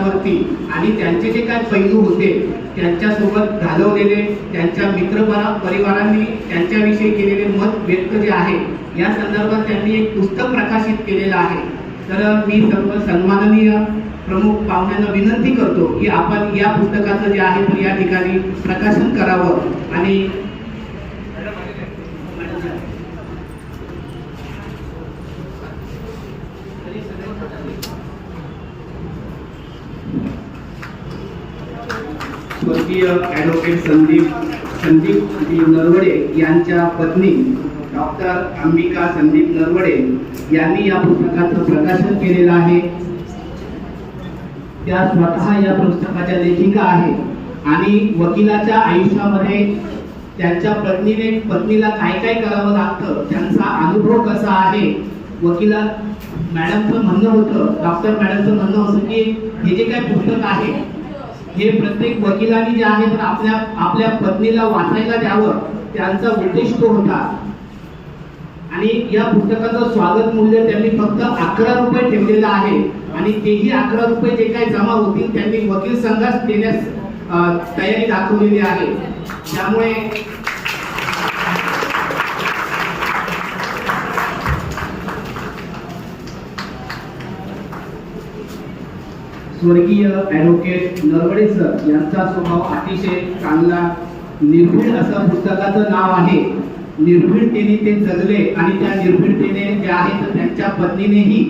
पुस्तकावरती आणि त्यांचे जे काय पैलू होते त्यांच्यासोबत घालवलेले त्यांच्या मित्र परिवारांनी त्यांच्याविषयी केलेले मत व्यक्त जे आहे या संदर्भात त्यांनी एक पुस्तक प्रकाशित केलेलं आहे. तर मी सर्व सन्माननीय प्रमुख पाहुण्यांना विनंती करतो की आपण या पुस्तकाचं जे आहे तर या ठिकाणी प्रकाशन करावं. आणि स्वर्गीय ॲडव्होकेट संदीप संदीप नरवडे यांच्या पत्नी डॉक्टर अंबिका संदीप नरवडे यांनी या पुस्तकाचं प्रकाशन केलेलं आहे. त्या स्वतः या पुस्तकाच्या लेखिका आहेत. आणि वकिलाच्या आयुष्यामध्ये त्यांच्या पत्नीने पत्नीला काय काय करावं लागतं त्यांचा अनुभव कसा आहे? वकिला मॅडमचं म्हणणं होतं डॉक्टर मॅडमचं म्हणणं होतं की हे जे काय पुस्तक आहे हे प्रत्येक वकिलांनी जे आहे तर आपल्या आपल्या पत्नीला वाचायला द्यावं त्यांचा उद्देश तो होता. आणि या पुस्तकाचं स्वागत मूल्य त्यांनी फक्त अकरा रुपये ठेवलेलं आहे. आणि तेही अकरा रुपये जे काही जमा होतील त्यांनी वकील संघास देण्यास तयारी दाखवलेली आहे. त्यामुळे स्वर्गीय ॲडव्होकेट नरवडे सर यांचा स्वभाव अतिशय चांगला निर्भीड असं पुस्तकाचं नाव आहे. निर्भीडतेने ते जगले आणि त्या निर्भीडतेने जे आहे तर त्यांच्या पत्नीनेही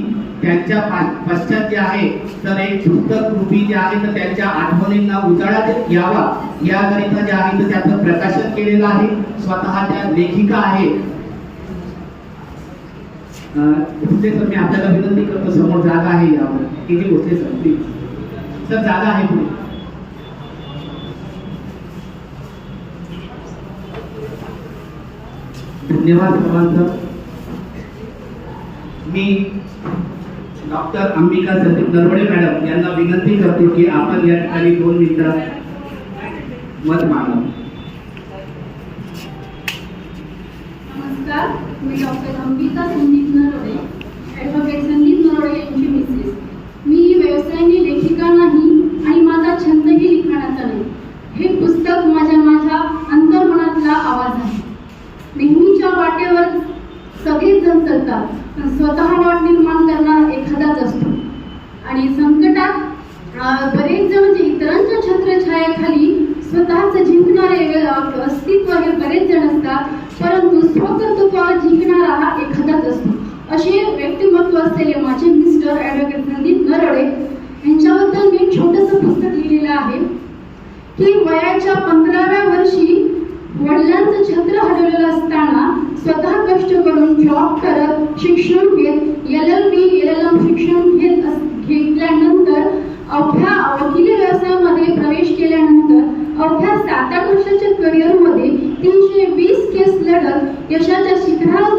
त्यांच्या पश्चात जे आहे तर एक पुस्तक रूपी जे आहे तर त्यांच्या आठवणींना उजाळा यावा. याकरिता जे आहे तर त्याचं प्रकाशन केलेलं आहे. स्वतः त्या लेखिका आहेत भोसले सर मी आपल्याला विनंती करतो समोर जागा आहे यावर. किती भोसले सर प्लीज सर जागा आहे पुढे. धन्यवाद सर्वांचं. मी डॉक्टर अंबिका संदीप नरवडे मॅडम यांना विनंती करतो की आपण या ठिकाणी दोन मिनिटात मत मागावं. नमस्कार मी डॉक्टर अंबिका संदीप नरवडे ॲडव्होकेट संदीप नरोडे यांची मिसेस मी व्यवसायाने लेखिका नाही आणि माझा छंदही लिखाणाचा नाही हे पुस्तक माझ्या माझ्या अंतर्मनातला आवाज आहे नेहमीच्या वाटेवर सगळेच जण पण स्वतः वाट निर्माण करणारा एखादाच असतो. आणि संकटात बरेच जण म्हणजे इतरांच्या छत्रछायाखाली स्वतःच जिंकणारे अस्तित्व हे बरेच जण असतात. परंतु स्वकर्तृत्वावर जिंकणारा हा एखादाच असतो. असे व्यक्तिमत्व असलेले माझे मिस्टर ॲडव्होकेट संदीप नरडे यांच्याबद्दल मी एक छोटंसं पुस्तक लिहिलेलं आहे. की वयाच्या पंधराव्या वर्षी वडिलांचं छत्र असताना स्वतः कष्ट करून जॉब करत शिक्षण घेत L L B L L M शिक्षण घेत घेतल्यानंतर अवघ्या वकिली व्यवसायामध्ये प्रवेश केल्यानंतर अवघ्या सात आठ वर्षाच्या करिअरमध्ये तीनशे वीस केस लढत यशाच्या शिखरावर